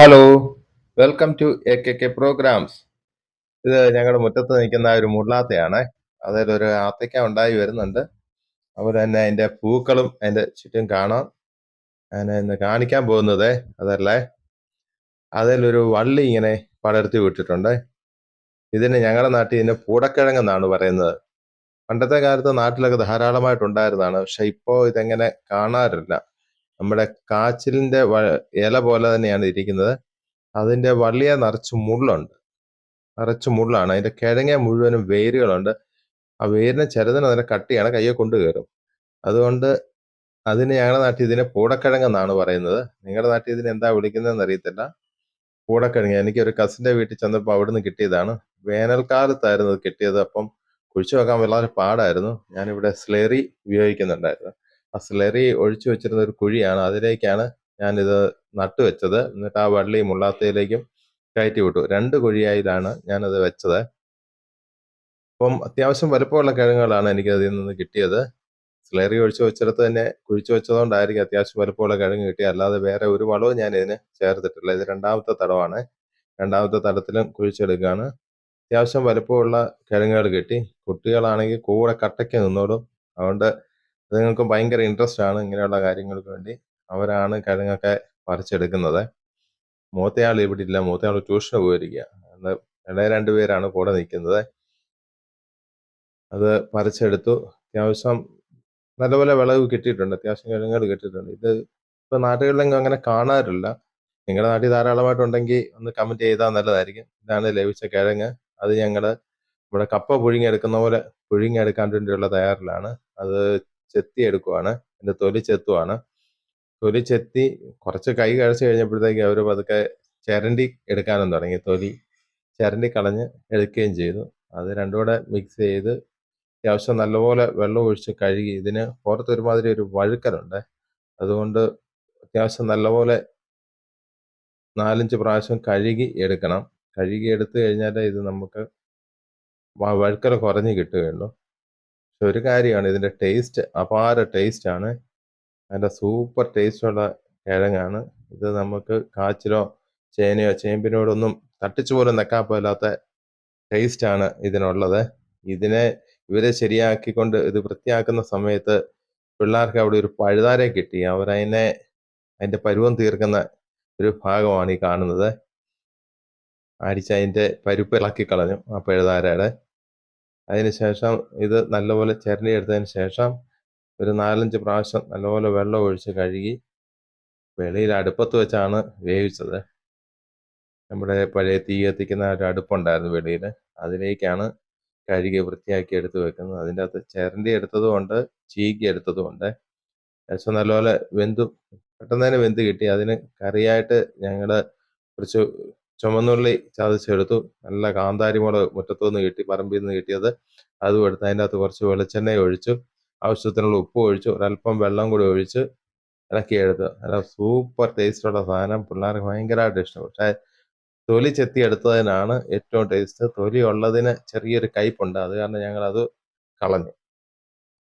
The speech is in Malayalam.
Hello welcome to A K K programs ഇത് ഞങ്ങളുടെ മുറ്റത്ത് നിൽക്കുന്ന ഒരു മുള്ളാത്തയാണ്. അതായത് ഒരു ആത്തയ്ക്ക ഉണ്ടായി വരുന്നുണ്ട്. അതുപോലെ തന്നെ അതിന്റെ പൂക്കളും അതിന്റെ ചുറ്റും കാണാം. ഞാൻ ഇന്ന് കാണിക്കാൻ പോകുന്നത് അതല്ലേ? അതിലൊരു വള്ളി ഇങ്ങനെ പടർത്തി വിട്ടിട്ടുണ്ട്. ഇതിന് ഞങ്ങളുടെ നാട്ടിൽ ഇതിന് പൂടക്കിഴങ്ങെന്നാണ് പറയുന്നത്. പണ്ടത്തെ കാലത്ത് നാട്ടിലൊക്കെ ധാരാളമായിട്ടുണ്ടായിരുന്നതാണ്. പക്ഷെ ഇപ്പോൾ ഇതെങ്ങനെ കാണാറില്ല. നമ്മുടെ കാച്ചിലിന്റെ ഇല പോലെ തന്നെയാണ് ഇരിക്കുന്നത്. അതിന്റെ വള്ളിയെ നിറച്ച് മുള്ളുണ്ട്. നിറച്ച് മുള്ളാണ്. അതിന്റെ കിഴങ്ങ മുഴുവനും വേരുകളുണ്ട്. ആ വേരിനെ ചെറുതിന് അതിനെ കട്ടിയാണ്. കയ്യെ കൊണ്ട് കയറും. അതുകൊണ്ട് അതിന് ഞങ്ങളുടെ നാട്ടിൽ ഇതിനെ പൂടക്കിഴങ്ങെന്നാണ് പറയുന്നത്. നിങ്ങളുടെ നാട്ടിൽ ഇതിന് എന്താ വിളിക്കുന്നതെന്ന് അറിയത്തില്ല. പൂടക്കിഴങ്ങ്. എനിക്ക് ഒരു കസിന്റെ വീട്ടിൽ ചെന്നപ്പോൾ അവിടുന്ന് കിട്ടിയതാണ്. വേനൽക്കാലത്തായിരുന്നു കിട്ടിയത്. അപ്പം കുഴിച്ചു വെക്കാൻ വളരെ പാടായിരുന്നു. ഞാനിവിടെ സ്ലേറി ഉപയോഗിക്കുന്നുണ്ടായിരുന്നു. ആ സ്ലറി ഒഴിച്ചു വെച്ചിരുന്ന ഒരു കുഴിയാണ്. അതിലേക്കാണ് ഞാനിത് നട്ടുവെച്ചത് എന്നിട്ട് ആ വള്ളി മുള്ളാത്തയിലേക്കും കയറ്റി വിട്ടു. രണ്ട് കുഴിയായിലാണ് ഞാനത് വെച്ചത്. അപ്പം അത്യാവശ്യം വലുപ്പമുള്ള കിഴങ്ങുകളാണ് എനിക്ക് അതിൽ നിന്ന് കിട്ടിയത്. സ്ലറി ഒഴിച്ചു വെച്ചിടത്ത് തന്നെ കുഴിച്ചു വെച്ചതുകൊണ്ടായിരിക്കും അത്യാവശ്യം വലുപ്പമുള്ള കിഴങ്ങ് കിട്ടി അല്ലാതെ വേറെ ഒരു വളവും ഞാൻ ഇതിന് ചേർത്തിട്ടില്ല. ഇത് രണ്ടാമത്തെ തടവാണ്. രണ്ടാമത്തെ തടത്തിലും കുഴിച്ചെടുക്കുകയാണ് അത്യാവശ്യം വലുപ്പമുള്ള കിഴങ്ങുകൾ കിട്ടി. കുട്ടികളാണെങ്കിൽ കൂടെ കട്ടയ്ക്ക് നിന്നോളും. അതുകൊണ്ട് അതുങ്ങൾക്ക് ഭയങ്കര ഇൻട്രസ്റ്റ് ആണ് ഇങ്ങനെയുള്ള കാര്യങ്ങൾക്ക് വേണ്ടി. അവരാണ് കിഴങ്ങൊക്കെ പറിച്ചെടുക്കുന്നത്. മൂത്തയാൾ ഇവിടെ ഇല്ല മൂത്തയാൾ ട്യൂഷന് പോയിരിക്കുക അന്ന് ഇളയ രണ്ടുപേരാണ് കൂടെ നിൽക്കുന്നത്. അത് പറിച്ചെടുത്തു. അത്യാവശ്യം നല്ലപോലെ വിളവ് കിട്ടിയിട്ടുണ്ട്. അത്യാവശ്യം കിഴങ്ങുകൾ കിട്ടിയിട്ടുണ്ട്. ഇത് ഇപ്പൊ നാട്ടുകളിലെങ്കിലും അങ്ങനെ കാണാറില്ല. നിങ്ങളുടെ നാട്ടിൽ ധാരാളമായിട്ടുണ്ടെങ്കിൽ ഒന്ന് കമന്റ് ചെയ്താൽ നല്ലതായിരിക്കും. ഇതാണ് ലഭിച്ച കിഴങ്ങ്. അത് ഞങ്ങൾ ഇവിടെ കപ്പ പുഴുങ്ങിയെടുക്കുന്ന പോലെ പുഴുങ്ങിയെടുക്കാൻ വേണ്ടിയുള്ള തയ്യാറിലാണ്. അത് ചെത്തി എടുക്കുവാണ്. എന്റെ തൊലി ചെത്തുവാണ്. തൊലി ചെത്തി കുറച്ച് കൈ കഴിച്ചു കഴിഞ്ഞപ്പോഴത്തേക്ക് അവർ പതുക്കെ ചിരണ്ടി എടുക്കാനും തുടങ്ങി. തൊലി ചിരണ്ടി കളഞ്ഞ് എടുക്കുകയും ചെയ്തു. അത് രണ്ടുകൂടെ മിക്സ് ചെയ്ത് അത്യാവശ്യം നല്ലപോലെ വെള്ളം ഒഴിച്ച് കഴുകി. ഇതിന് പുറത്ത് ഒരുമാതിരി ഒരു വഴുക്കലുണ്ട്. അതുകൊണ്ട് അത്യാവശ്യം നല്ലപോലെ നാലഞ്ച് പ്രാവശ്യം കഴുകി എടുക്കണം. കഴുകി എടുത്തു കഴിഞ്ഞാൽ ഇത് നമുക്ക് വഴുക്കൽ കുറഞ്ഞ് കിട്ടുകയുള്ളൂ. പക്ഷെ ഒരു കാര്യമാണ് ഇതിന്റെ ടേസ്റ്റ് അപാര ടേസ്റ്റ് ആണ്. അതിന്റെ സൂപ്പർ ടേസ്റ്റുള്ള കിഴങ്ങാണ്. ഇത് നമുക്ക് കാച്ചിലോ ചേനയോ ചേമ്പിനോടൊന്നും തട്ടിച്ചു പോലും നിൽക്കാൻ പോലാത്ത ടേസ്റ്റ് ആണ് ഇതിനുള്ളത്. ഇതിനെ ഇവരെ ശരിയാക്കിക്കൊണ്ട് ഇത് വൃത്തിയാക്കുന്ന സമയത്ത് പിള്ളേർക്ക് അവിടെ ഒരു പഴുതാരെ കിട്ടി. അവരതിനെ അതിന്റെ പരുവം തീർക്കുന്ന ഒരു ഭാഗമാണ് ഈ കാണുന്നത്. അടിച്ച് അതിന്റെ പരുപ്പ് ഇളക്കി കളഞ്ഞു ആ പഴുതാരയുടെ. അതിനുശേഷം ഇത് നല്ലപോലെ ചിരണ്ടി എടുത്തതിന് ശേഷം ഒരു നാലഞ്ച് പ്രാവശ്യം നല്ലപോലെ വെള്ളം ഒഴിച്ച് കഴുകി വെളിയിൽ അടുപ്പത്ത് വെച്ചാണ് വേവിച്ചത്. നമ്മുടെ പഴയ തീ കത്തിക്കുന്ന ഒരു അടുപ്പുണ്ടായിരുന്നു വെളിയിൽ അതിലേക്കാണ് കഴുകി വൃത്തിയാക്കി എടുത്ത് വെക്കുന്നത്. അതിന്റെ അകത്ത് ചിരണ്ടി എടുത്തതുകൊണ്ട് ചീക്കി എടുത്തതുകൊണ്ട് ഏകദേശം നല്ലപോലെ വെന്തു. പെട്ടെന്ന് തന്നെ വെന്ത് കിട്ടി. അതിന് കറിയായിട്ട് ഞങ്ങൾ കുറച്ച് ചുമന്നുള്ളി ചതച്ചെടുത്തു നല്ല കാന്താരി മുളക് മുറ്റത്തു നിന്ന് കിട്ടി പറമ്പിൽ നിന്ന് കിട്ടിയത്. അതും എടുത്ത് അതിന്റെ അകത്ത് കുറച്ച് വെളിച്ചെണ്ണ ഒഴിച്ചു. ആവശ്യത്തിനുള്ള ഉപ്പ് ഒഴിച്ചു. ഒരല്പം വെള്ളം കൂടി ഒഴിച്ച് ഇളക്കിയെടുത്ത്. നല്ല സൂപ്പർ ടേസ്റ്റുള്ള സാധനം. പിള്ളേർക്ക് ഭയങ്കരമായിട്ട് ഇഷ്ടം. പക്ഷേ തൊലി ചെത്തി എടുത്തതിനാണ് ഏറ്റവും ടേസ്റ്റ്. തൊലി ഉള്ളതിന് ചെറിയൊരു കയ്പുണ്ട്. അത് കാരണം ഞങ്ങളത് കളഞ്ഞു.